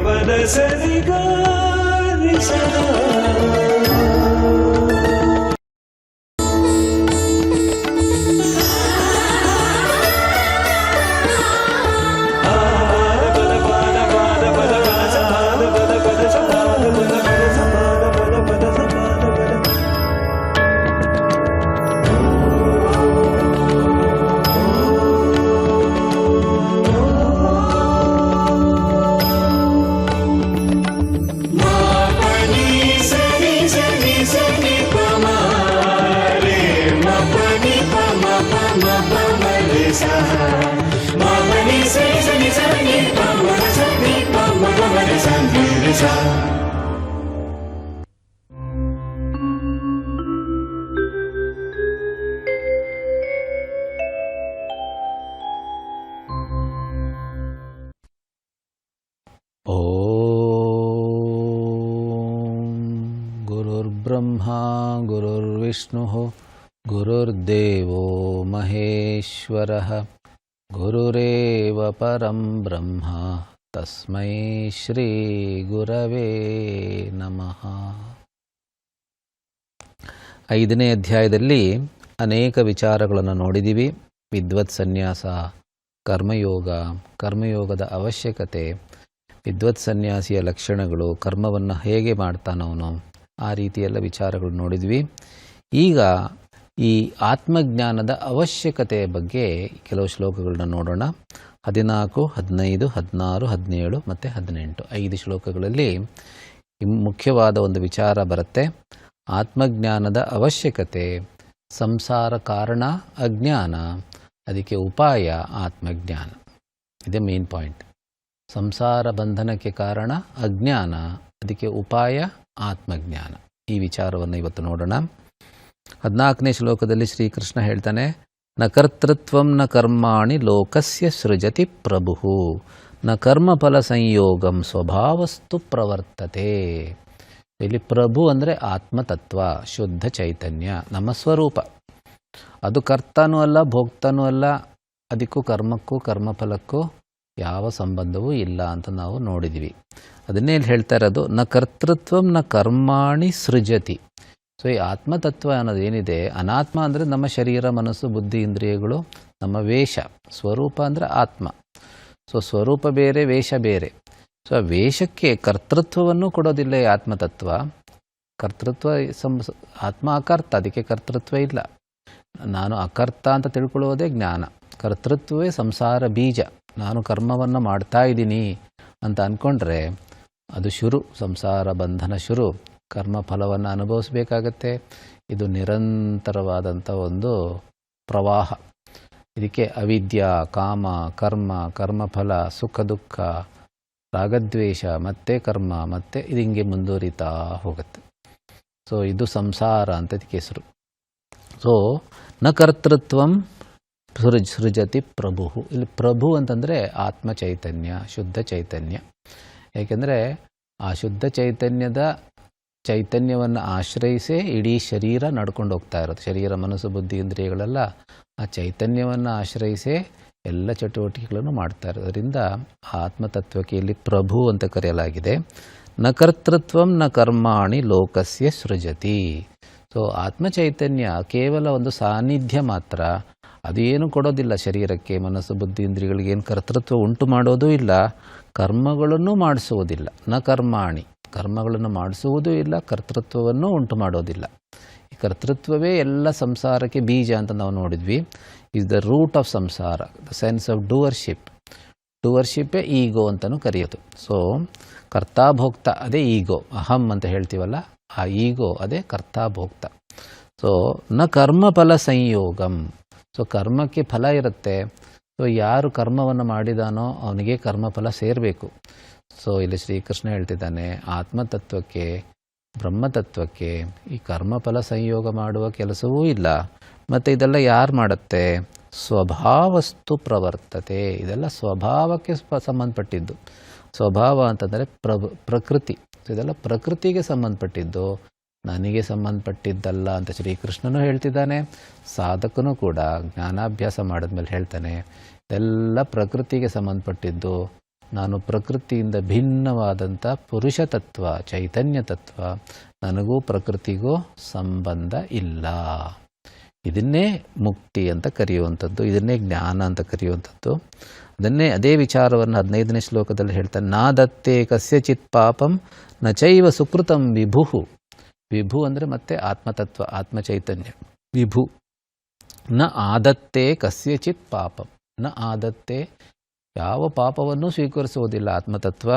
తపనసరిగా నిజా गुरुर्ब्रह्मा गुरुर्विष्णुः गुरुर्देवो महेश्वरः गुरुरेव परं ब्रह्म तस्मै ಶ್ರೀಗುರವೇ ನಮಃ ಐದನೇ ಅಧ್ಯಾಯದಲ್ಲಿ ಅನೇಕ ವಿಚಾರಗಳನ್ನು ನೋಡಿದ್ದೀವಿ ವಿದ್ವತ್ ಸನ್ಯಾಸ ಕರ್ಮಯೋಗ ಕರ್ಮಯೋಗದ ಅವಶ್ಯಕತೆ ವಿದ್ವತ್ ಸನ್ಯಾಸಿಯ ಲಕ್ಷಣಗಳು ಕರ್ಮವನ್ನು ಹೇಗೆ ಮಾಡ್ತಾನವನು ಆ ರೀತಿಯೆಲ್ಲ ವಿಚಾರಗಳು ನೋಡಿದ್ವಿ. ಈಗ ಈ ಆತ್ಮಜ್ಞಾನದ ಅವಶ್ಯಕತೆಯ ಬಗ್ಗೆ ಕೆಲವು ಶ್ಲೋಕಗಳನ್ನ ನೋಡೋಣ. ಹದಿನಾಲ್ಕು, ಹದಿನೈದು, ಹದಿನಾರು, ಹದಿನೇಳು ಮತ್ತು ಹದಿನೆಂಟು. ಐದು ಶ್ಲೋಕಗಳಲ್ಲಿ ಮುಖ್ಯವಾದ ಒಂದು ವಿಚಾರ ಬರುತ್ತೆ. ಆತ್ಮಜ್ಞಾನದ ಅವಶ್ಯಕತೆ, ಸಂಸಾರ ಕಾರಣ, ಅಜ್ಞಾನ, ಅದಕ್ಕೆ ಉಪಾಯ, ಆತ್ಮಜ್ಞಾನ. ಇದೇ ಮೇನ್ ಪಾಯಿಂಟ್ ಸಂಸಾರ ಬಂಧನಕ್ಕೆ ಕಾರಣ, ಅಜ್ಞಾನ, ಅದಕ್ಕೆ ಉಪಾಯ ಆತ್ಮಜ್ಞಾನ. ಈ ವಿಚಾರವನ್ನು ಇವತ್ತು ನೋಡೋಣ. ಹದಿನಾಲ್ಕನೇ ಶ್ಲೋಕದಲ್ಲಿ ಶ್ರೀಕೃಷ್ಣ ಹೇಳ್ತಾನೆ, ನ ಕರ್ತೃತ್ವ ನ ಕರ್ಮಾಣಿ ಲೋಕಸ್ಯ ಸೃಜತಿ ಪ್ರಭು. ನ ಕರ್ಮಫಲ ಸಂಯೋಗಂ ಸ್ವಭಾವಸ್ತು ಪ್ರವರ್ತತೆ. ಇಲ್ಲಿ ಪ್ರಭು ಅಂದರೆ ಆತ್ಮತತ್ವ, ಶುದ್ಧ ಚೈತನ್ಯ ನಮ್ಮ ಸ್ವರೂಪ ಅದು ಕರ್ತನೂ ಅಲ್ಲ, ಭೋಕ್ತನೂ ಅಲ್ಲ, ಅದಕ್ಕೂ ಕರ್ಮಕ್ಕೂ ಕರ್ಮಫಲಕ್ಕೂ ಯಾವ ಸಂಬಂಧವೂ ಇಲ್ಲ ಅಂತ ನಾವು ನೋಡಿದ್ವಿ. ಅದನ್ನೇ ಇಲ್ಲಿ ಹೇಳ್ತಾ ಇರೋದು, ನ ಕರ್ತೃತ್ವಂ ನ ಕರ್ಮಾಣಿ ಸೃಜತಿ. ಸೊ ಈ ಆತ್ಮತತ್ವ ಅನ್ನೋದು ಏನಿದೆ, ಅನಾತ್ಮ ಅಂದರೆ ನಮ್ಮ ಶರೀರ, ಮನಸ್ಸು, ಬುದ್ಧಿ, ಇಂದ್ರಿಯಗಳು, ನಮ್ಮ ವೇಷ, ಸ್ವರೂಪ ಅಂದರೆ ಆತ್ಮ. ಸೊ ಸ್ವರೂಪ ಬೇರೆ, ವೇಷ ಬೇರೆ. ಸೊ ಆ ವೇಷಕ್ಕೆ ಕರ್ತೃತ್ವವನ್ನು ಕೊಡೋದಿಲ್ಲ ಈ ಆತ್ಮತತ್ವ. ಕರ್ತೃತ್ವ ಸಂ, ಆತ್ಮ ಅಕರ್ತ, ಅದಕ್ಕೆ ಕರ್ತೃತ್ವ ಇಲ್ಲ. ನಾನು ಅಕರ್ತ ಅಂತ ತಿಳ್ಕೊಳ್ಳೋದೇ ಜ್ಞಾನ. ಕರ್ತೃತ್ವವೇ ಸಂಸಾರ ಬೀಜ. ನಾನು ಕರ್ಮವನ್ನು ಮಾಡ್ತಾ ಇದ್ದೀನಿ ಅಂತ ಅಂದ್ಕೊಂಡ್ರೆ ಅದು ಶುರು, ಸಂಸಾರ ಬಂಧನ ಶುರು. ಕರ್ಮ ಫಲವನ್ನು ಅನುಭವಿಸ್ಬೇಕಾಗತ್ತೆ. ಇದು ನಿರಂತರವಾದಂಥ ಒಂದು ಪ್ರವಾಹ. ಇದಕ್ಕೆ ಅವಿದ್ಯ, ಕಾಮ, ಕರ್ಮ, ಕರ್ಮಫಲ, ಸುಖ, ದುಃಖ, ರಾಗದ್ವೇಷ, ಮತ್ತೆ ಕರ್ಮ, ಮತ್ತೆ ಇದು ಹಿಂಗೆ ಮುಂದುವರಿತಾ ಹೋಗುತ್ತೆ. ಸೊ ಇದು ಸಂಸಾರ ಅಂತ ಇದಕ್ಕೆ ಹೆಸರು. ಸೊ ನ ಕರ್ತೃತ್ವಂ ಸೃಜ್, ಸೃಜತಿ ಪ್ರಭು ಇಲ್ಲಿ ಪ್ರಭು ಅಂತಂದರೆ ಆತ್ಮ ಚೈತನ್ಯ, ಶುದ್ಧ ಚೈತನ್ಯ. ಏಕೆಂದರೆ ಆ ಶುದ್ಧ ಚೈತನ್ಯದ ಚೈತನ್ಯವನ್ನು ಆಶ್ರಯಿಸೇ ಇಡೀ ಶರೀರ ನಡ್ಕೊಂಡು ಹೋಗ್ತಾ ಇರೋದು. ಶರೀರ, ಮನಸ್ಸು, ಬುದ್ಧಿ, ಇಂದ್ರಿಯಗಳೆಲ್ಲ ಆ ಚೈತನ್ಯವನ್ನು ಆಶ್ರಯಿಸೇ ಎಲ್ಲ ಚಟುವಟಿಕೆಗಳನ್ನು ಮಾಡ್ತಾ ಇರೋದ್ರಿಂದ ಆತ್ಮತತ್ವಕ್ಕೆ ಇಲ್ಲಿ ಪ್ರಭು ಅಂತ ಕರೆಯಲಾಗಿದೆ. ನ ಕರ್ತೃತ್ವಂ ನ ಕರ್ಮಾಣಿ ಲೋಕಸ್ಯ ಸೃಜತಿ. ಸೊ, ಆತ್ಮಚೈತನ್ಯ ಕೇವಲ ಒಂದು ಸಾನ್ನಿಧ್ಯ ಮಾತ್ರ. ಅದು ಏನು ಕೊಡೋದಿಲ್ಲ ಶರೀರಕ್ಕೆ. ಮನಸ್ಸು, ಬುದ್ಧಿ, ಇಂದ್ರಿಯಗಳಿಗೆ ಏನು ಕರ್ತೃತ್ವ ಉಂಟು ಮಾಡೋದೂ ಇಲ್ಲ. ಕರ್ಮಗಳನ್ನು ಮಾಡಿಸುವುದಿಲ್ಲ. ನ ಕರ್ಮಾಣಿ. ಕರ್ಮಗಳನ್ನು ಮಾಡಿಸುವುದೂ ಇಲ್ಲ, ಕರ್ತೃತ್ವವನ್ನು ಉಂಟು ಮಾಡೋದಿಲ್ಲ ಈ ಕರ್ತೃತ್ವವೇ ಎಲ್ಲ ಸಂಸಾರಕ್ಕೆ ಬೀಜ ಅಂತ ನಾವು ನೋಡಿದ್ವಿ. Is the root of samsara the sense of doership ಡೂವರ್ಶಿಪ್ಪೇ ego ಅಂತಲೂ ಕರೆಯೋದು. ಸೊ ಕರ್ತಾಭೋಕ್ತ ಅದೇ ಈಗೋ ಅಹಂ ಅಂತ ಹೇಳ್ತೀವಲ್ಲ, ಆ ಈಗೋ ಅದೇ ಕರ್ತಾಭೋಕ್ತ ಸೊ ನ ಕರ್ಮಫಲ ಸಂಯೋಗಂ. ಸೊ ಕರ್ಮಕ್ಕೆ ಫಲ ಇರುತ್ತೆ. ಸೊ ಯಾರು ಕರ್ಮವನ್ನು ಮಾಡಿದಾನೋ ಅವನಿಗೆ ಕರ್ಮಫಲ ಸೇರಬೇಕು. ಸೊ ಇಲ್ಲಿ ಶ್ರೀಕೃಷ್ಣ ಹೇಳ್ತಿದ್ದಾನೆ, ಆತ್ಮತತ್ವಕ್ಕೆ, ಬ್ರಹ್ಮತತ್ವಕ್ಕೆ ಈ ಕರ್ಮಫಲ ಸಂಯೋಗ ಮಾಡುವ ಕೆಲಸವೂ ಇಲ್ಲ. ಮತ್ತು ಇದೆಲ್ಲ ಯಾರು ಮಾಡುತ್ತೆ? ಸ್ವಭಾವಸ್ತು ಪ್ರವರ್ತತೆ. ಇದೆಲ್ಲ ಸ್ವಭಾವಕ್ಕೆ ಸಂಬಂಧಪಟ್ಟಿದ್ದು. ಸ್ವಭಾವ ಅಂತಂದರೆ ಪ್ರಕೃತಿ. ಇದೆಲ್ಲ ಪ್ರಕೃತಿಗೆ ಸಂಬಂಧಪಟ್ಟಿದ್ದು. ನನಗೆ ಸಂಬಂಧಪಟ್ಟಿದ್ದಲ್ಲ ಅಂತ ಶ್ರೀಕೃಷ್ಣನೂ ಹೇಳ್ತಿದ್ದಾನೆ. ಸಾಧಕನೂ ಕೂಡ ಜ್ಞಾನಾಭ್ಯಾಸ ಮಾಡಿದ್ಮೇಲೆ ಹೇಳ್ತಾನೆ, ಇದೆಲ್ಲ ಪ್ರಕೃತಿಗೆ ಸಂಬಂಧಪಟ್ಟಿದ್ದು, ನಾನು ಪ್ರಕೃತಿಯಿಂದ ಭಿನ್ನವಾದಂಥ ಪುರುಷ ತತ್ವ, ಚೈತನ್ಯ ತತ್ವ, ನನಗೂ ಪ್ರಕೃತಿಗೂ ಸಂಬಂಧ ಇಲ್ಲ. ಇದನ್ನೇ ಮುಕ್ತಿ ಅಂತ ಕರೆಯುವಂಥದ್ದು, ಇದನ್ನೇ ಜ್ಞಾನ ಅಂತ ಕರೆಯುವಂಥದ್ದು. ಅದನ್ನೇ ಅದೇ ವಿಚಾರವನ್ನು ಹದಿನೈದನೇ ಶ್ಲೋಕದಲ್ಲಿ ಹೇಳ್ತಾನೆ, ನಾದತ್ತೆ ಕಸ್ಯಚಿತ್ ಪಾಪಂ, ನ ಚೈವ ಸುಕೃತಂ ವಿಭು ವಿಭು ಅಂದರೆ ಮತ್ತೆ ಆತ್ಮತತ್ವ, ಆತ್ಮಚೈತನ್ಯ. ವಿಭು. ನ ಆದತ್ತೆ ಕಸ್ಯಚಿತ್ ಪಾಪಂ. ನ ಆದತ್ತೆ ಯಾವ ಪಾಪವನ್ನು ಸ್ವೀಕರಿಸುವುದಿಲ್ಲ ಆತ್ಮತತ್ವ.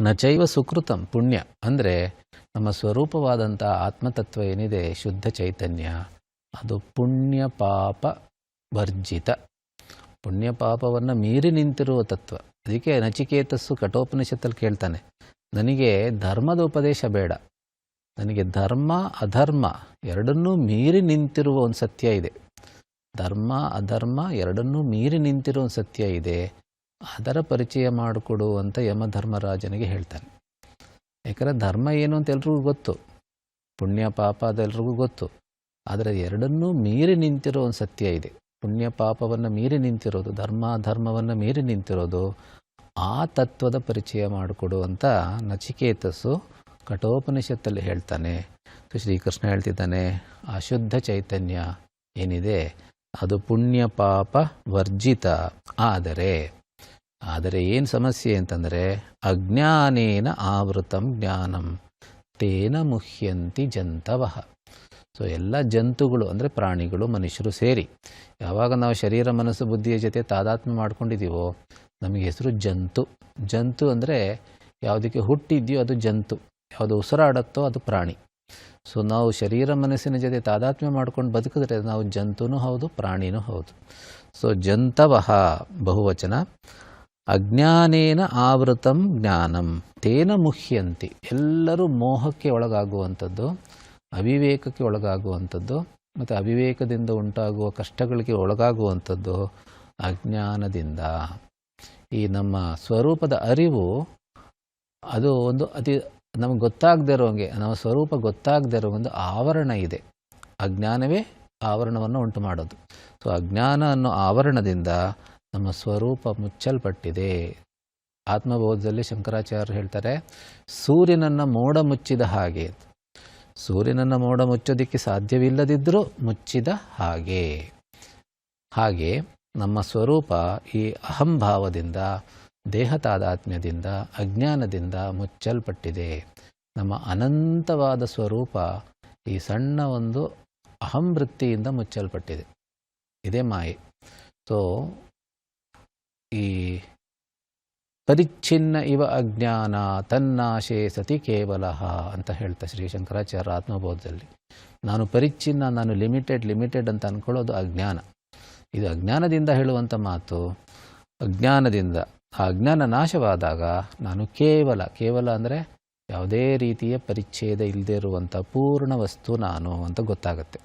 ನ ಚೈವ ಸುಕೃತಂ ಪುಣ್ಯ. ಅಂದರೆ ನಮ್ಮ ಸ್ವರೂಪವಾದಂಥ ಆತ್ಮತತ್ವ ಏನಿದೆ? ಶುದ್ಧ ಚೈತನ್ಯ. ಅದು ಪುಣ್ಯ ಪಾಪ ವರ್ಜಿತ. ಪುಣ್ಯ ಪಾಪವನ್ನು ಮೀರಿ ನಿಂತಿರುವ ತತ್ವ. ಅದಕ್ಕೆ ನಚಿಕೇತಸ್ಸು ಕಠೋಪನಿಷತ್ತಲ್ಲಿ ಕೇಳ್ತಾನೆ. ನನಗೆ ಧರ್ಮದ ಉಪದೇಶ ಬೇಡ. ನನಗೆ ಧರ್ಮ, ಅಧರ್ಮ ಎರಡನ್ನೂ ಮೀರಿ ನಿಂತಿರುವ ಒಂದು ಸತ್ಯ ಇದೆ. ಧರ್ಮ, ಅಧರ್ಮ ಎರಡನ್ನೂ ಮೀರಿ ನಿಂತಿರೋ ಒಂದು ಸತ್ಯ ಇದೆ. ಅದರ ಪರಿಚಯ ಮಾಡಿಕೊಡು ಅಂತ ಯಮಧರ್ಮರಾಜನಿಗೆ ಹೇಳ್ತಾನೆ. ಯಾಕಂದರೆ ಧರ್ಮ ಏನು ಅಂತ ಎಲ್ರಿಗೂ ಗೊತ್ತು. ಪುಣ್ಯ, ಪಾಪ ಅದೆಲ್ರಿಗೂ ಗೊತ್ತು. ಆದರೆ ಎರಡನ್ನೂ ಮೀರಿ ನಿಂತಿರೋ ಒಂದು ಸತ್ಯ ಇದೆ. ಪುಣ್ಯ, ಪಾಪವನ್ನು ಮೀರಿ ನಿಂತಿರೋದು, ಧರ್ಮ ಧರ್ಮವನ್ನು ಮೀರಿ ನಿಂತಿರೋದು ಆ ತತ್ವದ ಪರಿಚಯ ಮಾಡಿಕೊಡು ಅಂತ ನಚಿಕೇತಸ್ಸು ಕಠೋಪನಿಷತ್ತಲ್ಲಿ ಹೇಳ್ತಾನೆ, ಶ್ರೀಕೃಷ್ಣ ಹೇಳ್ತಿದ್ದಾನೆ, ಅಶುದ್ಧ ಚೈತನ್ಯ ಏನಿದೆ? ಅದು ಪುಣ್ಯ ಪಾಪ ವರ್ಜಿತ. ಆದರೆ ಆದರೆ ಏನು ಸಮಸ್ಯೆ ಅಂತಂದರೆ, ಅಜ್ಞಾನೇನ ಆವೃತಂ ಜ್ಞಾನಂ, ತೇನ ಮುಹ್ಯಂತಿ ಜಂತವಃ. ಸೊ ಎಲ್ಲ ಜಂತುಗಳು ಅಂದರೆ ಪ್ರಾಣಿಗಳು, ಮನುಷ್ಯರು ಸೇರಿ. ಯಾವಾಗ ನಾವು ಶರೀರ, ಮನಸ್ಸು, ಬುದ್ಧಿಯ ಜೊತೆ ತಾದಾತ್ಮ್ಯ ಮಾಡ್ಕೊಂಡಿದ್ದೀವೋ ನಮಗೆ ಹೆಸರು ಜಂತು. ಜಂತು ಅಂದರೆ, ಯಾವುದಕ್ಕೆ ಹುಟ್ಟಿದೆಯೋ ಅದು ಜಂತು. ಯಾವುದು ಉಸಿರಾಡತ್ತೋ ಅದು ಪ್ರಾಣಿ. ಸೊ ನಾವು ಶರೀರ ಮನಸ್ಸಿನ ಜೊತೆ ತಾದಾತ್ಮ್ಯ ಮಾಡ್ಕೊಂಡು ಬದುಕಿದ್ರೆ ನಾವು ಜಂತುನೂ ಹೌದು, ಪ್ರಾಣಿನೂ ಹೌದು. ಸೊ ಜಂತವಹ ಬಹುವಚನ. ಅಜ್ಞಾನೇನ ಆವೃತಂ ಜ್ಞಾನಂ. ತೇನ ಮುಹ್ಯಂತಿ. ಎಲ್ಲರೂ ಮೋಹಕ್ಕೆ ಒಳಗಾಗುವಂಥದ್ದು, ಅವಿವೇಕಕ್ಕೆ ಒಳಗಾಗುವಂಥದ್ದು, ಮತ್ತು ಅವಿವೇಕದಿಂದ ಉಂಟಾಗುವ ಕಷ್ಟಗಳಿಗೆ ಒಳಗಾಗುವಂಥದ್ದು ಅಜ್ಞಾನದಿಂದ. ಈ ನಮ್ಮ ಸ್ವರೂಪದ ಅರಿವು, ಅದು ಒಂದು ಅತಿ ನಮಗೆ ಗೊತ್ತಾಗದೇ ಇರೋಂಗೆ, ನಮ್ಮ ಸ್ವರೂಪ ಗೊತ್ತಾಗದೇ ಇರೋ ಒಂದು ಆವರಣ ಇದೆ. ಅಜ್ಞಾನವೇ ಆವರಣವನ್ನು ಉಂಟು ಮಾಡೋದು. ಸೊ ಅಜ್ಞಾನ ಅನ್ನೋ ಆವರಣದಿಂದ ನಮ್ಮ ಸ್ವರೂಪ ಮುಚ್ಚಲ್ಪಟ್ಟಿದೆ. ಆತ್ಮಬೋಧದಲ್ಲಿ ಶಂಕರಾಚಾರ್ಯರು ಹೇಳ್ತಾರೆ, ಸೂರ್ಯನನ್ನು ಮೋಡ ಮುಚ್ಚಿದ ಹಾಗೆ. ಸೂರ್ಯನನ್ನು ಮೋಡ ಮುಚ್ಚೋದಕ್ಕೆ ಸಾಧ್ಯವಿಲ್ಲದಿದ್ದರೂ ಮುಚ್ಚಿದ ಹಾಗೆ. ಹಾಗೆ ನಮ್ಮ ಸ್ವರೂಪ ಈ ಅಹಂಭಾವದಿಂದ ದೇಹ ತಾದಾತ್ಮ್ಯದಿಂದ ಅಜ್ಞಾನದಿಂದ ಮುಚ್ಚಲ್ಪಟ್ಟಿದೆ. ನಮ್ಮ ಅನಂತವಾದ ಸ್ವರೂಪ ಈ ಸಣ್ಣ ಒಂದು ಅಹಂ ವೃತ್ತಿಯಿಂದ ಮುಚ್ಚಲ್ಪಟ್ಟಿದೆ. ಇದೇ ಮಾಯೆ. ಸೊ, ಈ ಪರಿಚ್ಛಿನ್ನ ಇವ ಅಜ್ಞಾನ ತನ್ನಾಶೆ ಸತಿ ಕೇವಲ ಅಂತ ಹೇಳ್ತಾ ಶ್ರೀ ಶಂಕರಾಚಾರ್ಯ ಆತ್ಮಬೋಧದಲ್ಲಿ. ನಾನು ಪರಿಚ್ಛಿನ್ನ, ನಾನು ಲಿಮಿಟೆಡ್ ಲಿಮಿಟೆಡ್ ಅಂತ ಅಂದ್ಕೊಳ್ಳೋದು ಅಜ್ಞಾನ. ಇದು ಅಜ್ಞಾನದಿಂದ ಹೇಳುವಂಥ ಮಾತು. ಅಜ್ಞಾನದಿಂದ. ಆ ಅಜ್ಞಾನ ನಾಶವಾದಾಗ ನಾನು ಕೇವಲ ಕೇವಲ ಅಂದರೆ ಯಾವುದೇ ರೀತಿಯ ಪರಿಚ್ಛೇದ ಇಲ್ಲದೇ ಇರುವಂಥ ಪೂರ್ಣ ವಸ್ತು ನಾನು ಅಂತ ಗೊತ್ತಾಗುತ್ತೆ.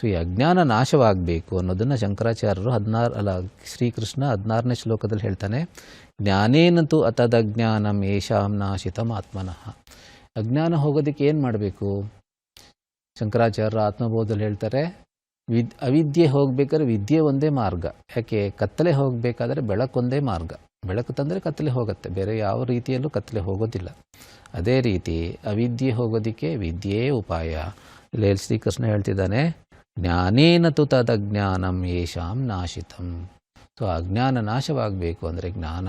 ಸೊ ಈ ಅಜ್ಞಾನ ನಾಶವಾಗಬೇಕು ಅನ್ನೋದನ್ನು ಶಂಕರಾಚಾರ್ಯರು ಹದಿನಾರು, ಅಲ್ಲ ಶ್ರೀಕೃಷ್ಣ ಹದಿನಾರನೇ ಶ್ಲೋಕದಲ್ಲಿ ಹೇಳ್ತಾನೆ, ಜ್ಞಾನೇನಂತೂ ಅತದಜ್ಞಾನಂ ಯೇಷಾಂ ನಾಶಿತಂ ಆತ್ಮನಃ. ಅಜ್ಞಾನ ಹೋಗೋದಕ್ಕೆ ಏನು ಮಾಡಬೇಕು? ಶಂಕರಾಚಾರ್ಯರು ಆತ್ಮಬೋಧದಲ್ಲಿ ಹೇಳ್ತಾರೆ, ವಿದ್, ಅವಿದ್ಯೆ ಹೋಗಬೇಕಾದ್ರೆ ವಿದ್ಯೆ ಒಂದೇ ಮಾರ್ಗ. ಯಾಕೆ? ಕತ್ತಲೆ ಹೋಗಬೇಕಾದ್ರೆ ಬೆಳಕೊಂದೇ ಮಾರ್ಗ. ಬೆಳಕು ತಂದರೆ ಕತ್ತಲೆ ಹೋಗುತ್ತೆ. ಬೇರೆ ಯಾವ ರೀತಿಯಲ್ಲೂ ಕತ್ತಲೆ ಹೋಗೋದಿಲ್ಲ. ಅದೇ ರೀತಿ ಅವಿದ್ಯೆ ಹೋಗೋದಕ್ಕೆ ವಿದ್ಯೆಯೇ ಉಪಾಯ. ಇಲ್ಲಿ ಶ್ರೀಕೃಷ್ಣ ಹೇಳ್ತಿದ್ದಾನೆ, ಜ್ಞಾನೇನ ತು ತದಜ್ಞಾನಂ ಯೇಷಾಂ ನಾಶಿತಂ. ಸೊ ಅಜ್ಞಾನ ನಾಶವಾಗಬೇಕು ಅಂದರೆ ಜ್ಞಾನ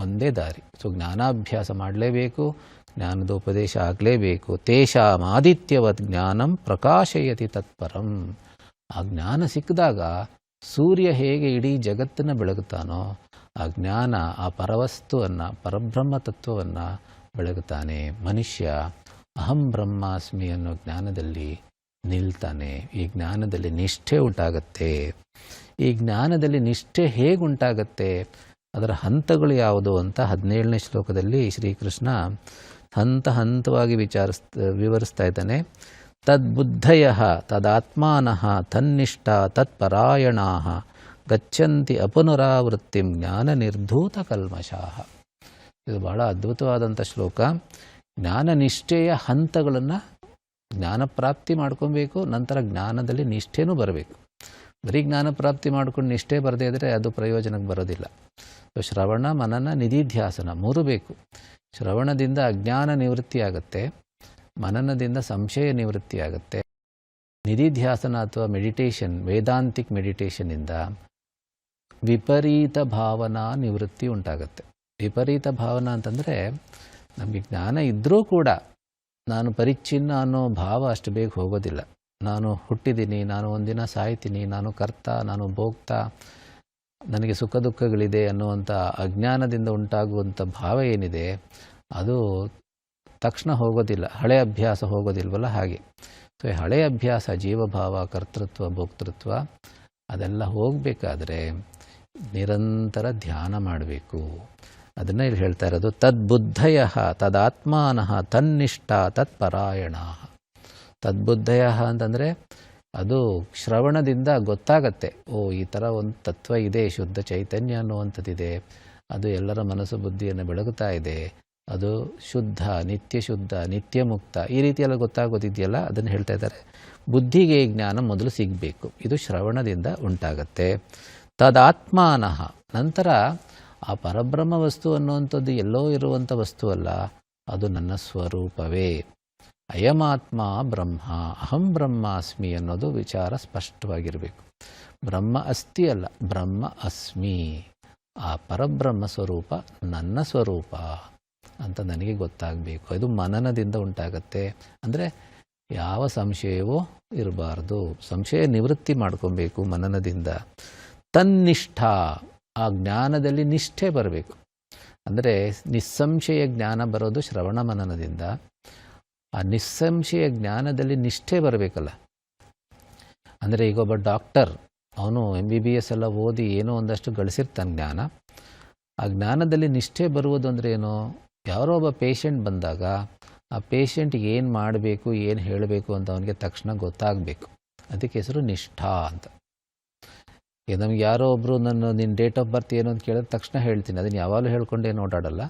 ಒಂದೇ ದಾರಿ. ಸೊ, ಜ್ಞಾನಾಭ್ಯಾಸ ಮಾಡಲೇಬೇಕು, ಜ್ಞಾನದ ಉಪದೇಶ ಆಗಲೇಬೇಕು. ತೇಷಾಂ ಆದಿತ್ಯವತ್ ಜ್ಞಾನಂ ಪ್ರಕಾಶಯತಿ ತತ್ಪರಂ. ಆ ಜ್ಞಾನ ಸಿಕ್ಕಿದಾಗ ಸೂರ್ಯ ಹೇಗೆ ಇಡೀ ಜಗತ್ತನ್ನು ಬೆಳಗುತ್ತಾನೋ ಆ ಜ್ಞಾನ, ಆ ಪರವಸ್ತುವನ್ನು, ಪರಬ್ರಹ್ಮ ತತ್ವವನ್ನು ಬೆಳಗುತ್ತಾನೆ. ಮನುಷ್ಯ ಅಹಂ ಬ್ರಹ್ಮಾಸ್ಮಿ ಅನ್ನೋ ಜ್ಞಾನದಲ್ಲಿ ನಿಲ್ತಾನೆ. ಈ ಜ್ಞಾನದಲ್ಲಿ ನಿಷ್ಠೆ ಉಂಟಾಗತ್ತೆ. ಈ ಜ್ಞಾನದಲ್ಲಿ ನಿಷ್ಠೆ ಹೇಗೆ ಉಂಟಾಗತ್ತೆ ಅದರ ಹಂತಗಳು ಯಾವುದು ಅಂತ ಹದಿನೇಳನೇ ಶ್ಲೋಕದಲ್ಲಿ ಶ್ರೀಕೃಷ್ಣ ಹಂತ ಹಂತವಾಗಿ ವಿಚಾರಿಸ್ ವಿವರಿಸ್ತಾ ಇದ್ದಾನೆ. ತದ್ಬುದ್ಧಯ ತದಾತ್ಮಾನಃ ತನ್ನಿಷ್ಠ ತತ್ಪರಾಯಣ ಗಚ್ಚಂತಿ ಅಪುನರಾವೃತ್ತಿಂ ಜ್ಞಾನ ನಿರ್ಧೂತ ಇದು ಬಹಳ ಅದ್ಭುತವಾದಂಥ ಶ್ಲೋಕ. ಜ್ಞಾನ ನಿಷ್ಠೆಯ ಹಂತಗಳನ್ನು ಜ್ಞಾನಪ್ರಾಪ್ತಿ ಮಾಡ್ಕೊಬೇಕು, ನಂತರ ಜ್ಞಾನದಲ್ಲಿ ನಿಷ್ಠೆನೂ ಬರಬೇಕು. ಬರೀ ಜ್ಞಾನಪ್ರಾಪ್ತಿ ಮಾಡ್ಕೊಂಡು ನಿಷ್ಠೆ ಬರದೇ ಇದ್ದರೆ ಅದು ಪ್ರಯೋಜನಕ್ಕೆ ಬರೋದಿಲ್ಲ. ಸೊ, ಶ್ರವಣ, ಮನನ, ನಿಧಿಧ್ಯಾಸನ ಮೂರು ಬೇಕು. ಶ್ರವಣದಿಂದ ಅಜ್ಞಾನ ನಿವೃತ್ತಿ ಆಗುತ್ತೆ ಮನನದಿಂದ ಸಂಶಯ ನಿವೃತ್ತಿ ಆಗುತ್ತೆ ನಿಧಿಧ್ಯಾಸನ ಅಥವಾ ಮೆಡಿಟೇಷನ್ ವೇದಾಂತಿಕ್ ಮೆಡಿಟೇಷನಿಂದ ವಿಪರೀತ ಭಾವನಾ ನಿವೃತ್ತಿ ಉಂಟಾಗುತ್ತೆ. ವಿಪರೀತ ಭಾವನಾ ಅಂತಂದರೆ ನಮಗೆ ಜ್ಞಾನ ಇದ್ದರೂ ಕೂಡ ನಾನು ಪರಿಚ್ಛಿನ್ನ ಅನ್ನೋ ಭಾವ ಅಷ್ಟು ಬೇಗ ಹೋಗೋದಿಲ್ಲ. ನಾನು ಹುಟ್ಟಿದ್ದೀನಿ, ನಾನು ಒಂದಿನ ಸಾಯ್ತೀನಿ, ನಾನು ಕರ್ತ, ನಾನು ಭೋಗ್ತಾ, ನನಗೆ ಸುಖ ದುಃಖಗಳಿದೆ ಅನ್ನುವಂಥ ಅಜ್ಞಾನದಿಂದ ಉಂಟಾಗುವಂಥ ಭಾವ ಏನಿದೆ, ಅದು ತಕ್ಷಣ ಹೋಗೋದಿಲ್ಲ, ಹಳೆ ಅಭ್ಯಾಸ ಹೋಗೋದಿಲ್ವಲ್ಲ ಹಾಗೆ. ಸೊ ಈ ಹಳೆ ಅಭ್ಯಾಸ, ಜೀವಭಾವ, ಕರ್ತೃತ್ವ, ಭೋಕ್ತೃತ್ವ, ಅದೆಲ್ಲ ಹೋಗಬೇಕಾದ್ರೆ ನಿರಂತರ ಧ್ಯಾನ ಮಾಡಬೇಕು. ಅದನ್ನು ಇಲ್ಲಿ ಹೇಳ್ತಾ ಇರೋದು, ತದ್ಬುದ್ಧಯ ತದಾತ್ಮಾನಃ ತನ್ನಿಷ್ಠ ತತ್ಪರಾಯಣ. ತದ್ಬುದ್ಧಯ ಅಂತಂದರೆ ಅದು ಶ್ರವಣದಿಂದ ಗೊತ್ತಾಗತ್ತೆ, ಓ, ಈ ಥರ ಒಂದು ತತ್ವ ಇದೆ, ಶುದ್ಧ ಚೈತನ್ಯ ಅನ್ನುವಂಥದ್ದಿದೆ, ಅದು ಎಲ್ಲರ ಮನಸ್ಸು ಬುದ್ಧಿಯನ್ನು ಬೆಳಗುತ್ತಾ ಇದೆ ಅದು ಶುದ್ಧ, ನಿತ್ಯ ಶುದ್ಧ, ನಿತ್ಯ ಮುಕ್ತ. ಈ ರೀತಿಯೆಲ್ಲ ಗೊತ್ತಾಗೋದಿದೆಯಲ್ಲ? ಅದನ್ನು ಹೇಳ್ತಾ ಇದ್ದಾರೆ. ಬುದ್ಧಿಗೆ ಜ್ಞಾನ ಮೊದಲು ಸಿಗಬೇಕು. ಇದು ಶ್ರವಣದಿಂದ ಉಂಟಾಗತ್ತೆ. ತದಾತ್ಮಾನಃ. ನಂತರ ಆ ಪರಬ್ರಹ್ಮ ವಸ್ತು ಅನ್ನುವಂಥದ್ದು ಎಲ್ಲೋ ಇರುವಂಥ ವಸ್ತು ಅಲ್ಲ. ಅದು ನನ್ನ ಸ್ವರೂಪವೇ. ಅಯಮಾತ್ಮ ಬ್ರಹ್ಮ. ಅಹಂ ಬ್ರಹ್ಮಾಸ್ಮಿ ಅನ್ನೋದು ವಿಚಾರ ಸ್ಪಷ್ಟವಾಗಿರಬೇಕು. ಬ್ರಹ್ಮ ಅಸ್ತಿ ಅಲ್ಲ. ಬ್ರಹ್ಮ ಅಸ್ಮಿ. ಆ ಪರಬ್ರಹ್ಮ ಸ್ವರೂಪ ನನ್ನ ಸ್ವರೂಪ. ಅಂತ ನನಗೆ ಗೊತ್ತಾಗಬೇಕು. ಇದು ಮನನದಿಂದ ಉಂಟಾಗತ್ತೆ. ಅಂದರೆ ಯಾವ ಸಂಶಯವೂ ಇರಬಾರ್ದು. ಸಂಶಯ ನಿವೃತ್ತಿ ಮಾಡ್ಕೊಬೇಕು ಮನನದಿಂದ. ತನ್ನಿಷ್ಠ. ಆ ಜ್ಞಾನದಲ್ಲಿ ನಿಷ್ಠೆ ಬರಬೇಕು. ಅಂದರೆ ನಿಸ್ಸಂಶಯ ಜ್ಞಾನ ಬರೋದು ಶ್ರವಣ ಮನನದಿಂದ. ಆ ನಿಸ್ಸಂಶಯ ಜ್ಞಾನದಲ್ಲಿ ನಿಷ್ಠೆ ಬರಬೇಕಲ್ಲ. ಅಂದರೆ ಈಗ ಒಬ್ಬ ಡಾಕ್ಟರ್, ಅವನು ಎಂ ಬಿ ಬಿ ಎಸ್ ಎಲ್ಲ ಓದಿ ಏನೋ ಒಂದಷ್ಟು ಗಳಿಸಿರ್ತಾನೆ ಜ್ಞಾನ. ಆ ಜ್ಞಾನದಲ್ಲಿ ನಿಷ್ಠೆ ಬರುವುದು ಅಂದರೆ ಏನು? ಯಾರೋ ಒಬ್ಬ ಪೇಷಂಟ್ ಬಂದಾಗ ಆ ಪೇಷಂಟ್ ಏನು ಮಾಡಬೇಕು, ಏನು ಹೇಳಬೇಕು ಅಂತ ಅವನಿಗೆ ತಕ್ಷಣ ಗೊತ್ತಾಗಬೇಕು. ಅದಕ್ಕೆ ಹೆಸರು ನಿಷ್ಠಾ ಅಂತ. ಈಗ ನಮ್ಗೆ ಯಾರೋ ಒಬ್ಬರು ನನ್ನ ನಿನ್ನ ಡೇಟ್ ಆಫ್ ಬರ್ತ್ ಏನು ಅಂತ ಕೇಳಿದ ತಕ್ಷಣ ಹೇಳ್ತೀನಿ. ಅದನ್ನು ಯಾವಾಗಲೂ ಹೇಳ್ಕೊಂಡೇನು ಓಡಾಡಲ್ಲ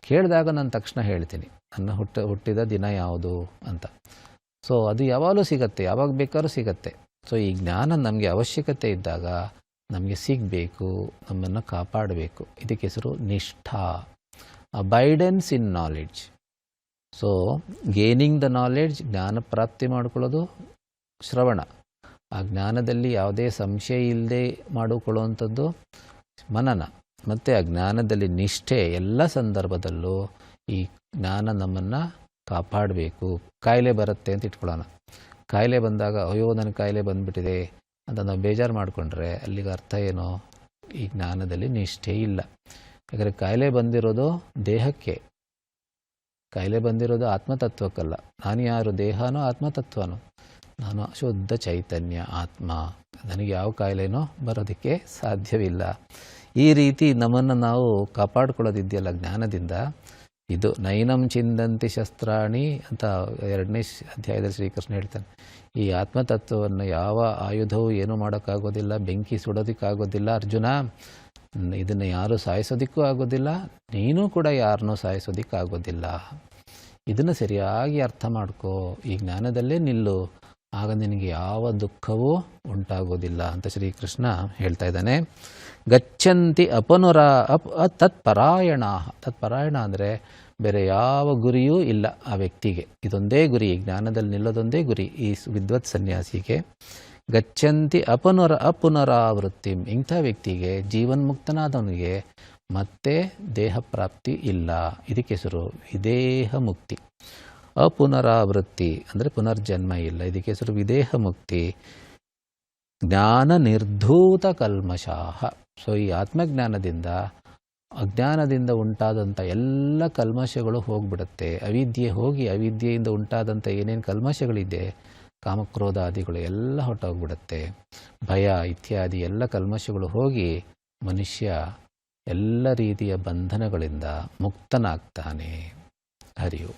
ಕೇಳಿದಾಗ ನಾನು ತಕ್ಷಣ ಹೇಳ್ತೀನಿ. ನನ್ನ ಹುಟ್ಟ, ಹುಟ್ಟಿದ ದಿನ ಯಾವುದು ಅಂತ. ಸೊ ಅದು ಯಾವಾಗಲೂ ಸಿಗತ್ತೆ. ಯಾವಾಗ ಬೇಕಾದ್ರೂ ಸಿಗತ್ತೆ. ಸೊ ಈ ಜ್ಞಾನ ನಮಗೆ ಅವಶ್ಯಕತೆ ಇದ್ದಾಗ ನಮಗೆ ಸಿಗಬೇಕು, ನಮ್ಮನ್ನು ಕಾಪಾಡಬೇಕು. ಇದಕ್ಕೆ ಹೆಸರು ನಿಷ್ಠಾ. Abidance in knowledge so gaining the knowledge ಜ್ಞಾನ ಪ್ರಾಪ್ತಿ ಮಾಡಿಕೊಳ್ಳೋದು ಶ್ರವಣ ಆ ಜ್ಞಾನದಲ್ಲಿ ಯಾವುದೇ ಸಂಶಯ ಇಲ್ಲದೆ ಮಾಡಿಕೊಳ್ಳುವಂಥದ್ದು ಮನನ. ಮತ್ತು ಆ ಜ್ಞಾನದಲ್ಲಿ ನಿಷ್ಠೆ ಎಲ್ಲ ಸಂದರ್ಭದಲ್ಲೂ ಈ ಜ್ಞಾನ ನಮ್ಮನ್ನು ಕಾಪಾಡಬೇಕು. ಕಾಯಿಲೆ ಬರುತ್ತೆ ಅಂತ ಇಟ್ಕೊಳ್ಳೋಣ. ಕಾಯಿಲೆ ಬಂದಾಗ, ಅಯ್ಯೋ, ನನಗೆ ಕಾಯಿಲೆ ಬಂದುಬಿಟ್ಟಿದೆ ಅಂತ ನಾವು ಬೇಜಾರು ಮಾಡಿಕೊಂಡ್ರೆ ಅಲ್ಲಿಗೆ ಅರ್ಥ ಏನೋ? ಈ ಜ್ಞಾನದಲ್ಲಿ ನಿಷ್ಠೆ ಇಲ್ಲ. ಯಾಕಂದರೆ ಕಾಯಿಲೆ ಬಂದಿರೋದು ದೇಹಕ್ಕೆ. ಕಾಯಿಲೆ ಬಂದಿರೋದು ಆತ್ಮತತ್ವಕ್ಕಲ್ಲ. ನಾನು ಯಾರು? ದೇಹನೋ ಆತ್ಮತತ್ವನೋ? ನಾನು ಶುದ್ಧ ಚೈತನ್ಯ, ಆತ್ಮ. ನನಗೆ ಯಾವ ಕಾಯಿಲೆನೋ ಬರೋದಕ್ಕೆ ಸಾಧ್ಯವಿಲ್ಲ. ಈ ರೀತಿ ನಮ್ಮನ್ನು ನಾವು ಕಾಪಾಡ್ಕೊಳ್ಳೋದಿದೆಯಲ್ಲ ಜ್ಞಾನದಿಂದ? ಇದು ನೈನಂ ಚಿಂದಂತಿ ಶಸ್ತ್ರಾಣಿ ಅಂತ ಎರಡನೇ ಅಧ್ಯಾಯದಲ್ಲಿ ಶ್ರೀಕೃಷ್ಣ ಹೇಳ್ತಾನೆ. ಈ ಆತ್ಮತತ್ವವನ್ನು ಯಾವ ಆಯುಧವೂ ಏನೂ ಮಾಡೋಕ್ಕಾಗೋದಿಲ್ಲ, ಬೆಂಕಿ ಸುಡೋದಕ್ಕಾಗೋದಿಲ್ಲ ಅರ್ಜುನ. ಇದನ್ನು ಯಾರು ಸಾಯಿಸೋದಕ್ಕೂ ಆಗೋದಿಲ್ಲ, ನೀನು ಕೂಡ ಯಾರನ್ನೂ ಸಾಯಿಸೋದಕ್ಕಾಗೋದಿಲ್ಲ ಇದನ್ನು ಸರಿಯಾಗಿ ಅರ್ಥ ಮಾಡ್ಕೋ. ಈ ಜ್ಞಾನದಲ್ಲೇ ನಿಲ್ಲು. ಆಗ ನಿನಗೆ ಯಾವ ದುಃಖವೂ ಉಂಟಾಗೋದಿಲ್ಲ ಅಂತ ಶ್ರೀಕೃಷ್ಣ ಹೇಳ್ತಾ ಇದ್ದಾನೆ. ಗಚ್ಚಂತಿ ಅಪನುರ ಅಪ್ ತತ್ಪರಾಯಣ ತತ್ಪರಾಯಣ ಅಂದರೆ ಬೇರೆ ಯಾವ ಗುರಿಯೂ ಇಲ್ಲ ಆ ವ್ಯಕ್ತಿಗೆ. ಇದೊಂದೇ ಗುರಿ ಜ್ಞಾನದಲ್ಲಿ ನಿಲ್ಲೋದೊಂದೇ ಗುರಿ ಈ ವಿದ್ವತ್ ಸನ್ಯಾಸಿಗೆ. ಗಚ್ಚಂತಿ ಅಪನರ ಅಪುನರಾವೃತ್ತಿ. ಇಂಥ ವ್ಯಕ್ತಿಗೆ ಜೀವನ್ಮುಕ್ತನಾದವನಿಗೆ ಮತ್ತೆ ದೇಹ ಪ್ರಾಪ್ತಿ ಇಲ್ಲ. ಇದಕ್ಕೆ ಹೆಸರು ವಿದೇಹ ಮುಕ್ತಿ. ಅಪುನರಾವೃತ್ತಿ ಅಂದರೆ ಪುನರ್ಜನ್ಮ ಇಲ್ಲ. ಇದಕ್ಕೆ ಹೆಸರು ವಿದೇಹ ಮುಕ್ತಿ. ಜ್ಞಾನ ನಿರ್ಧೂತ ಕಲ್ಮಶಾಹ ಸೊ ಈ ಆತ್ಮಜ್ಞಾನದಿಂದ, ಅಜ್ಞಾನದಿಂದ ಉಂಟಾದಂಥ ಎಲ್ಲ ಕಲ್ಮಶಗಳು ಹೋಗ್ಬಿಡುತ್ತೆ. ಅವಿದ್ಯೆ ಹೋಗಿ ಅವಿದ್ಯೆಯಿಂದ ಉಂಟಾದಂಥ ಏನೇನು ಕಲ್ಮಶಗಳಿದೆ ಕಾಮಕ್ರೋಧಾದಿಗಳು ಎಲ್ಲ ಹೊಟ್ಟೋಗ್ಬಿಡುತ್ತೆ ಭಯ ಇತ್ಯಾದಿ ಎಲ್ಲ ಕಲ್ಮಶಗಳು ಹೋಗಿ ಮನುಷ್ಯ ಎಲ್ಲ ರೀತಿಯ ಬಂಧನಗಳಿಂದ ಮುಕ್ತನಾಗ್ತಾನೆ. ಹರಿಯು.